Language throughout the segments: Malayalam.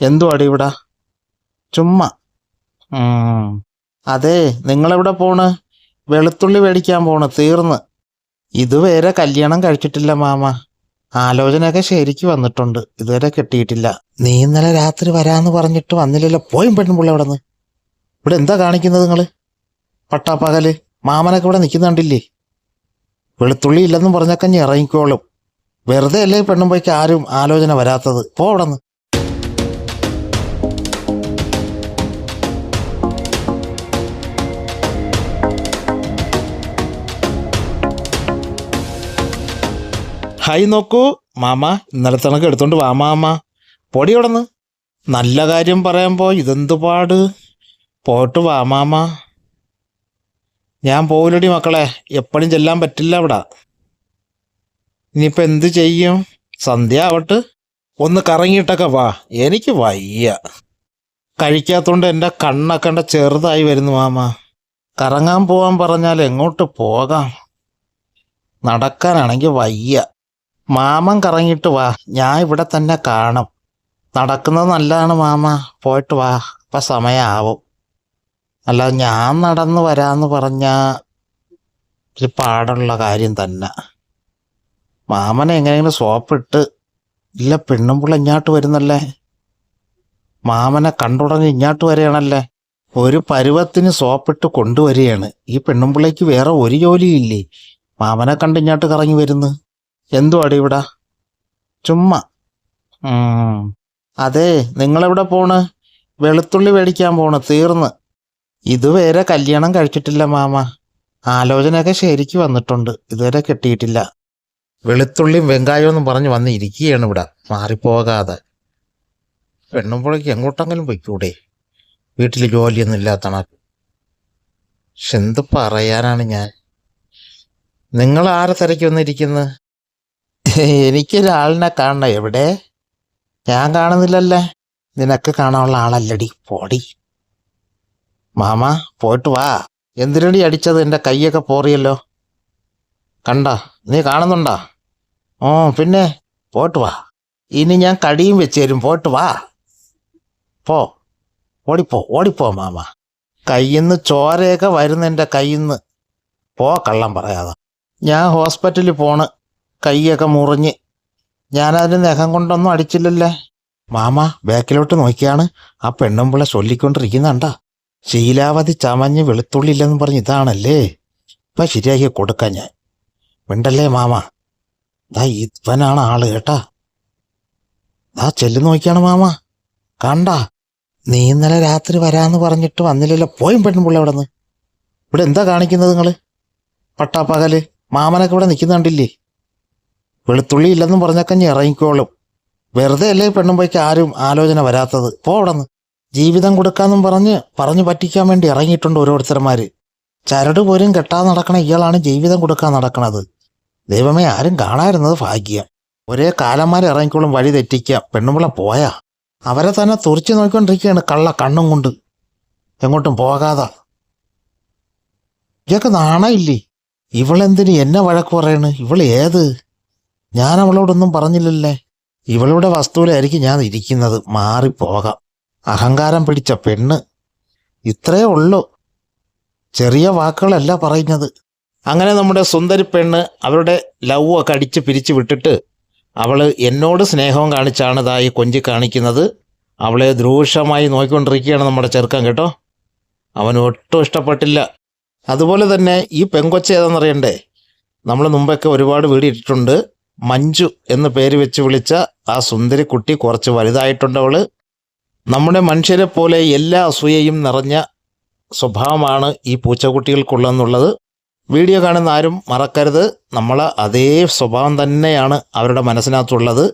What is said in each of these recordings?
എന്തുവാടി ഇവിടെ ചുമ്മ. അതെ നിങ്ങളെവിടെ പോണ്? വെളുത്തുള്ളി മേടിക്കാൻ പോണ് തീർന്ന്. ഇതുവരെ കല്യാണം കഴിച്ചിട്ടില്ല മാമ. ആലോചനയൊക്കെ ശരിക്ക് വന്നിട്ടുണ്ട് ഇതുവരെ കിട്ടിയിട്ടില്ല. നീ ഇന്നലെ രാത്രി വരാന്ന് പറഞ്ഞിട്ട് വന്നില്ലല്ലോ പോയും പെണ്ണുപിള്ള ഇവിടെ നിന്ന് ഇവിടെ എന്താ കാണിക്കുന്നത് നിങ്ങൾ? പട്ടാപ്പകൽ? മാമനൊക്കെ ഇവിടെ നിൽക്കുന്നുണ്ടില്ലേ വെളുത്തുള്ളി ഇല്ലെന്നും പറഞ്ഞൊക്കെ ഇറങ്ങിക്കോളും വെറുതെ അല്ലേ പെണ്ണുമ്പോയ്ക്ക് ആരും ആലോചന വരാത്തത്? പോ അവിടെ നിന്ന് ഹായ് നോക്കൂ. മാമ ഇന്നലെ തണക്ക് എടുത്തോണ്ട് വാ മാമ. പൊടി ഉടന്ന് നല്ല കാര്യം പറയുമ്പോൾ ഇതെന്ത് പാട്? പോട്ട് വാ മാമ. ഞാൻ പോവില്ലടി മക്കളെ. എപ്പോഴും ചെല്ലാൻ പറ്റില്ല അവിടെ. ഇനിയിപ്പോൾ എന്ത് ചെയ്യും? സന്ധ്യ ആവട്ട്. ഒന്ന് കറങ്ങിയിട്ടൊക്കെ വാ. എനിക്ക് വയ്യ. കഴിക്കാത്തോണ്ട് എന്റെ കണ്ണൊക്കെ എന്റെ ചെറുതായി വരുന്നു മാമ. കറങ്ങാൻ പോവാൻ പറഞ്ഞാൽ എങ്ങോട്ട് പോകാം? നടക്കാനാണെങ്കിൽ വയ്യ. മാമൻ കറങ്ങിയിട്ട് വാ. ഞാൻ ഇവിടെ തന്നെ കാണും. നടക്കുന്നത് നല്ലതാണ് മാമ. പോയിട്ട് വാ. ഇപ്പം സമയമാവും അല്ല ഞാൻ നടന്ന് വരാമെന്ന് പറഞ്ഞാൽ ഒരു പാടുള്ള കാര്യം തന്നെ. മാമനെ എങ്ങനെയെങ്കിലും സോപ്പിട്ട് ഇല്ല പെണ്ണുമ്പിള്ള ഇങ്ങോട്ട് വരുന്നല്ലേ? മാമനെ കണ്ടുടങ്ങി ഇങ്ങോട്ട് വരികയാണല്ലേ? ഒരു പരുവത്തിന് സോപ്പിട്ട് കൊണ്ടുവരികയാണ്. ഈ പെണ്ണുമ്പിള്ളയ്ക്ക് വേറെ ഒരു ജോലിയില്ലേ മാമനെ കണ്ട് ഇങ്ങോട്ട് കറങ്ങി വരുന്നു. എന്തുവാടി ഇവിടെ? ചുമ്മാ. അതെ നിങ്ങളെവിടെ പോണ്? വെളുത്തുള്ളി മേടിക്കാൻ പോണ് തീർന്ന്. ഇതുവരെ കല്യാണം കഴിച്ചിട്ടില്ല മാമ. ആലോചനയൊക്കെ ശരിക്ക് വന്നിട്ടുണ്ട് ഇതുവരെ കെട്ടിയിട്ടില്ല. വെളുത്തുള്ളിയും വെങ്കായവും എന്നും പറഞ്ഞ് വന്ന് ഇരിക്കുകയാണ് ഇവിടെ മാറിപ്പോകാതെ. പെണ്ണുമ്പോഴേക്ക് എങ്ങോട്ടെങ്കിലും പൊയ്ക്കൂടെ? വീട്ടിൽ ജോലിയൊന്നും ഇല്ലാത്തണ പക്ഷെ എന്ത് പറയാനാണ് ഞാൻ? നിങ്ങൾ ആരെ തിരക്കി വന്നിരിക്കുന്നത് എനിക്കൊരാളിനെ കാണണം. എവിടെ? ഞാൻ കാണുന്നില്ലല്ലേ? നിനക്ക് കാണാനുള്ള ആളല്ലടി. പോടി. മാമ പോയിട്ട് വാ. എന്തിനടി അടിച്ചത്? എന്റെ കൈയൊക്കെ പോറിയല്ലോ. കണ്ട? നീ കാണുന്നുണ്ടാ? ഓ പിന്നെ പോയിട്ട് വാ. ഇനി ഞാൻ കടിയും വെച്ച് തരും. പോയിട്ട് വാ. പോ. ഓടിപ്പോ. ഓടിപ്പോ മാമ. കയ്യിന്ന് ചോരയൊക്കെ വരുന്ന എന്റെ കയ്യിന്ന്. പോ കള്ളം പറയാതെ. ഞാൻ ഹോസ്പിറ്റലിൽ പോണ്. കൈയൊക്കെ മുറിഞ്ഞ്. ഞാനതിന് നഖം കൊണ്ടൊന്നും അടിച്ചില്ലല്ലേ? മാമ ബാക്കിലോട്ട് നോക്കിയാണ്. ആ പെണ്ണുമ്പിള്ള ചൊല്ലിക്കൊണ്ടിരിക്കുന്നുണ്ടാ? ശീലാവതി ചമഞ്ഞ് വെളുത്തുള്ളില്ലെന്ന് പറഞ്ഞ് ഇതാണല്ലേ? ഇപ്പൊ ശരിയാക്കി കൊടുക്കാം ഞാൻ. മിണ്ടല്ലേ മാമ? ദാ ഇവനാണ് ആൾ കേട്ടാ. ദാ ചെല്ലു നോക്കിയാണ് മാമ. കണ്ട? നീ ഇന്നലെ രാത്രി വരാന്ന് പറഞ്ഞിട്ട് വന്നില്ലല്ലോ. പോയും പെണ്ണുമ്പിള്ള ഇവിടെ നിന്ന് ഇവിടെ എന്താ കാണിക്കുന്നത് നിങ്ങൾ? പട്ടാപ്പകൽ? മാമനൊക്കെ ഇവിടെ നിൽക്കുന്നുണ്ടില്ലേ? വെളുത്തുള്ളി ഇല്ലെന്നും പറഞ്ഞൊക്കെ ഞാൻ ഇറങ്ങിക്കോളും. വെറുതെ അല്ലേ പെണ്ണുമ്പോഴേക്ക് ആരും ആലോചന വരാത്തത്? പോ അവിടെ നിന്ന് ജീവിതം കൊടുക്കാന്നും പറഞ്ഞ് പറഞ്ഞു പറ്റിക്കാൻ വേണ്ടി ഇറങ്ങിയിട്ടുണ്ട് ഓരോരുത്തർമാര് ചരട് പോലും കെട്ടാതെ നടക്കണ ഇയാളാണ് ജീവിതം കൊടുക്കാൻ നടക്കണത്. ദൈവമേ ആരും കാണാതിരുന്നത് ഭാഗ്യം. ഒരേ കാലന്മാർ ഇറങ്ങിക്കോളും വഴി തെറ്റിക്കുക പെണ്ണുമ്പിള പോയാ. അവരെ തന്നെ തുറച്ചു നോക്കിക്കൊണ്ടിരിക്കുകയാണ് കള്ള കണ്ണും കൊണ്ട്. എങ്ങോട്ടും പോകാതെ. ഇതൊക്കെ നാണയില്ലേ? ഇവളെന്തിന് എന്നെ വഴക്ക് പറയണ്? ഇവൾ ഏത്? ഞാൻ അവളോടൊന്നും പറഞ്ഞില്ലല്ലേ? ഇവളുടെ വസ്തുവിലായിരിക്കും ഞാൻ ഇരിക്കുന്നത്. മാറിപ്പോകാം. അഹങ്കാരം പിടിച്ച പെണ്ണ്. ഇത്രയേ ഉള്ളൂ. ചെറിയ വാക്കുകളല്ല പറയുന്നത്. അങ്ങനെ നമ്മുടെ സുന്ദരി പെണ്ണ് അവരുടെ ലവ് ഒക്കെ അടിച്ച് പിരിച്ചു വിട്ടിട്ട് അവൾ എന്നോട് സ്നേഹവും കാണിച്ചാണ് ഇതായി കൊഞ്ചി കാണിക്കുന്നത്. അവളെ ദ്രൂഷമായി നോക്കിക്കൊണ്ടിരിക്കുകയാണ് നമ്മുടെ ചെറുക്കൻ കേട്ടോ. അവൻ ഒട്ടും ഇഷ്ടപ്പെട്ടില്ല. അതുപോലെ തന്നെ ഈ പെങ്കൊച്ച ഏതാണെന്നറിയണ്ടേ? നമ്മൾ മുമ്പൊക്കെ ഒരുപാട് വീട് ഇട്ടിട്ടുണ്ട്. മഞ്ജു എന്ന് പേര് വെച്ച് വിളിച്ച ആ സുന്ദരി കുട്ടി കുറച്ച് വലുതായിട്ടുണ്ടവൾ നമ്മുടെ മനുഷ്യരെ പോലെ എല്ലാ അസൂയയും നിറഞ്ഞ സ്വഭാവമാണ് ഈ പൂച്ചക്കുട്ടികൾക്കുള്ളതെന്നുള്ളത് വീഡിയോ കാണുന്ന ആരും മറക്കരുത്. നമ്മൾ അതേ സ്വഭാവം തന്നെയാണ് അവരുടെ മനസ്സിനകത്തുള്ളത്.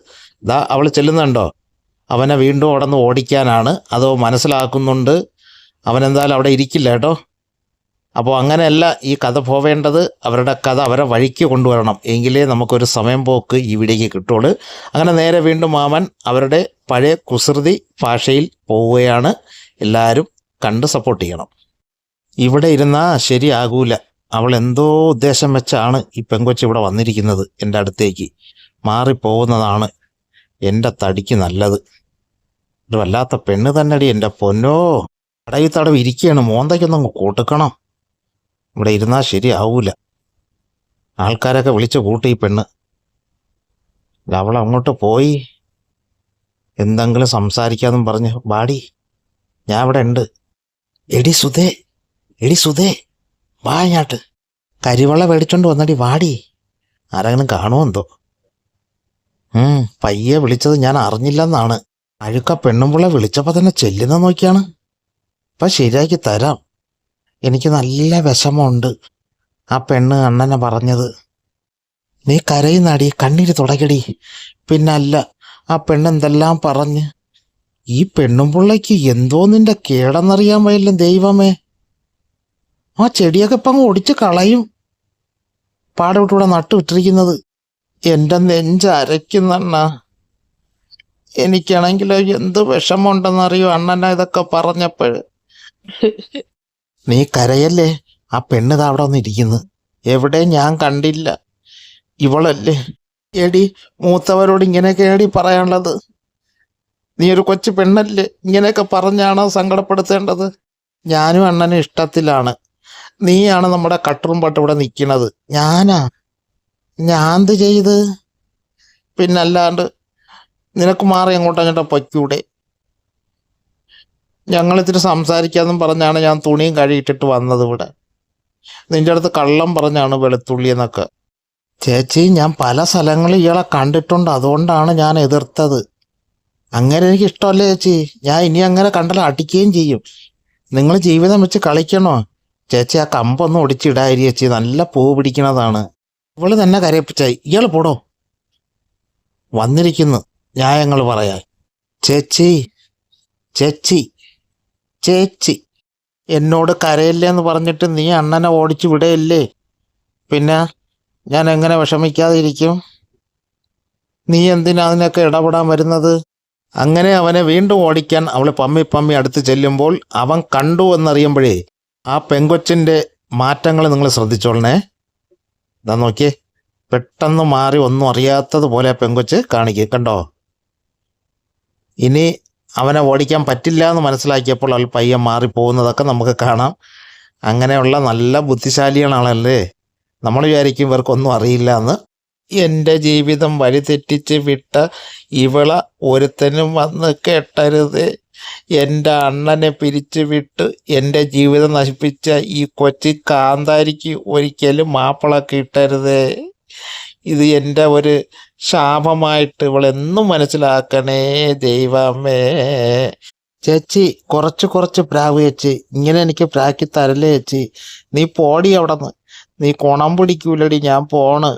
ഇതാ അവൾ ചെല്ലുന്നുണ്ടോ? അവനെ വീണ്ടും അവിടെ നിന്ന് ഓടിക്കാനാണ്. അതോ മനസ്സിലാക്കുന്നുണ്ട്? അവനെന്തായാലും അവിടെ ഇരിക്കില്ല കേട്ടോ. അപ്പോൾ അങ്ങനെയല്ല ഈ കഥ പോവേണ്ടത് അവരുടെ കഥ അവരെ വഴിക്ക് കൊണ്ടുവരണം. എങ്കിലേ നമുക്കൊരു സമയം പോക്ക് ഈ വീഡിയോയ്ക്ക് കിട്ടുള്ളൂ. അങ്ങനെ നേരെ വീണ്ടും മാമൻ അവരുടെ പഴയ കുസൃതി ഭാഷയിൽ പോവുകയാണ്. എല്ലാവരും കണ്ട് സപ്പോർട്ട് ചെയ്യണം. ഇവിടെ ഇരുന്നാൽ ശരിയാകൂല. അവൾ എന്തോ ഉദ്ദേശം വെച്ചാണ് ഈ പെങ്കൊച്ച് ഇവിടെ വന്നിരിക്കുന്നത് എന്റെ അടുത്തേക്ക്. മാറിപ്പോകുന്നതാണ് എന്റെ തടിക്ക് നല്ലത്. ഒരു വല്ലാത്ത പെണ്ണ് തന്നെടി എന്റെ പൊന്നോ. കടയിൽ തടവ് ഇരിക്കുകയാണ്. മോന്തയ്ക്കൊന്നും കൂട്ടുക്കണം ഇവിടെ ഇരുന്നാൽ ശരിയാവൂല. ആൾക്കാരൊക്കെ വിളിച്ച് കൂട്ടി പെണ്ണ്. അവൾ അങ്ങോട്ട് പോയി. എന്തെങ്കിലും സംസാരിക്കാമെന്നും പറഞ്ഞ് ബാടി ഞാൻ ഇവിടെ ഉണ്ട്. എടി സുധേ എടി സുധേ വാ ഞാട്ട് കരിവള മേടിച്ചോണ്ട് വന്നടി വാടി. ആരെങ്കിലും കാണുമോ എന്തോ? ഉം പയ്യെ വിളിച്ചത് ഞാൻ അറിഞ്ഞില്ലെന്നാണ്. അഴുക്ക പെണ്ണുമ്പിള്ള വിളിച്ചപ്പോൾ തന്നെ ചെല്ലുന്ന നോക്കിയാണ്. അപ്പം ശരിയാക്കി തരാം. എനിക്ക് നല്ല വിഷമമുണ്ട്. ആ പെണ്ണ് അണ്ണനെ പറഞ്ഞത് നീ കരയുന്നാടി കണ്ണീര് തുടക്കടി പിന്നല്ല ആ പെണ്ണെന്തെല്ലാം പറഞ്ഞ് ഈ പെണ്ണും പിള്ളയ്ക്ക് എന്തോ നിന്റെ കേടെന്നറിയാൻ വയ്യല്ല ദൈവമേ. ആ ചെടിയൊക്കെ ഇപ്പം ഒടിച്ച് കളയും. പാടവിട്ടൂടെ നട്ടു വിട്ടിരിക്കുന്നത് നെഞ്ചരയ്ക്കുന്നണ്ണ എനിക്കാണെങ്കിലോ എന്ത് വിഷമമുണ്ടെന്നറിയോ അണ്ണന ഇതൊക്കെ പറഞ്ഞപ്പോൾ നീ കരയല്ലേ? ആ പെണ്ണ് അവിടെ വന്നിരിക്കുന്നു. എവിടെ ഞാൻ കണ്ടില്ല. ഇവളല്ലേ? എടി മൂത്തവരോട് ഇങ്ങനെയൊക്കെ എടി പറയാനുള്ളത്? നീ ഒരു കൊച്ചു പെണ്ണല്ലേ? ഇങ്ങനെയൊക്കെ പറഞ്ഞാണോ സങ്കടപ്പെടുത്തേണ്ടത്? ഞാനും അണ്ണനും ഇഷ്ടത്തിലാണ്. നീയാണ് നമ്മുടെ കട്ടറും പട്ട് ഇവിടെ നിൽക്കണത് ഞാനാ? ഞാൻ എന്ത് ചെയ്ത്? പിന്നല്ലാണ്ട് നിനക്ക് മാറി അങ്ങോട്ടും പൊയ്ക്കൂടെ? ഞങ്ങൾ സംസാരിക്കാമെന്നും പറഞ്ഞാണ് ഞാൻ തുണിയും കഴുകിയിട്ടിട്ട് വന്നത് ഇവിടെ. നിന്റെ അടുത്ത് കള്ളം പറഞ്ഞാണ് വെളുത്തുള്ളി എന്നൊക്കെ. ചേച്ചി ഞാൻ പല സ്ഥലങ്ങളിൽ ഇയാളെ കണ്ടിട്ടുണ്ട്. അതുകൊണ്ടാണ് ഞാൻ എതിർത്തത്. അങ്ങനെ എനിക്ക് ഇഷ്ടമല്ലേ ചേച്ചി. ഞാൻ ഇനി അങ്ങനെ കണ്ടാൽ അടിക്കുകയും ചെയ്യും. നിങ്ങൾ ജീവിതം വെച്ച് കളിക്കണോ? ചേച്ചി ആ കമ്പൊന്നും ഒടിച്ചിടായിരി ചേച്ചി. നല്ല പൂ പിടിക്കണതാണ്. ഇവൾ തന്നെ കരയിപ്പിച്ചായി ഇയാൾ പോടോ. വന്നിരിക്കുന്നു. ന്യായങ്ങൾ പറയാൻ. ചേച്ചി ചേച്ചി. ചേച്ചി എന്നോട് കരയില്ല എന്ന് പറഞ്ഞിട്ട് നീ അണ്ണനെ ഓടിച്ചു വിടയല്ലേ? പിന്നെ ഞാൻ എങ്ങനെ വിഷമിക്കാതെ ഇരിക്കും നീ എന്തിനാ അതിനൊക്കെ ഇടപെടാൻ വരുന്നത്? അങ്ങനെ അവനെ വീണ്ടും ഓടിക്കാൻ അവൾ പമ്മി പമ്മി അടുത്ത് ചെല്ലുമ്പോൾ അവൻ കണ്ടു എന്നറിയുമ്പോഴേ ആ പെങ്കൊച്ചിന്റെ മാറ്റങ്ങൾ നിങ്ങൾ ശ്രദ്ധിച്ചോളണേ. ഇതാ നോക്കിയേ പെട്ടെന്ന് മാറി ഒന്നും അറിയാത്തതുപോലെ ആ പെങ്കൊച്ച് കാണിക്കേ കണ്ടോ? ഇനി അവനെ ഓടിക്കാൻ പറ്റില്ല എന്ന് മനസ്സിലാക്കിയപ്പോൾ അവൾ പയ്യൻ മാറിപ്പോകുന്നതൊക്കെ നമുക്ക് കാണാം. അങ്ങനെയുള്ള നല്ല ബുദ്ധിശാലികളാണല്ലേ? നമ്മൾ വിചാരിക്കും ഇവർക്കൊന്നും അറിയില്ല എന്ന്. എന്റെ ജീവിതം വഴിതെറ്റിച്ച് വിട്ട ഇവള ഒരുത്തനും വന്ന് കെട്ടരുത്. എന്റെ അണ്ണനെ പിരിച്ചു വിട്ട് എന്റെ ജീവിതം നശിപ്പിച്ച ഈ കൊച്ചി കാന്താരിക്ക് ഒരിക്കലും മാപ്പിള കിട്ടരുത്. ഇത് എന്റെ ഒരു ശാപമായിട്ട് ഇവളെന്നും മനസ്സിലാക്കണേ ദൈവമേ. ചേച്ചി കുറച്ച് കുറച്ച് പ്രാവ് ചേച്ചി ഇങ്ങനെ എനിക്ക് പ്രാക്കി തരല്ലേ ചേച്ചി? നീ പോടി അവിടെ നിന്ന് നീ കുണം പിടിക്കൂലടി ഞാൻ പോണ്.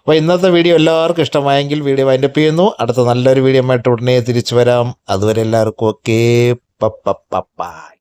അപ്പോൾ ഇന്നത്തെ വീഡിയോ എല്ലാവർക്കും ഇഷ്ടമായെങ്കിൽ വീഡിയോ വൈൻഡപ്പ് ചെയ്യുന്നു. അടുത്ത നല്ലൊരു വീഡിയോ ആയിട്ട് ഉടനെ തിരിച്ചു വരാം. അതുവരെ എല്ലാവർക്കും ഓക്കെ പപ്പ പപ്പായ്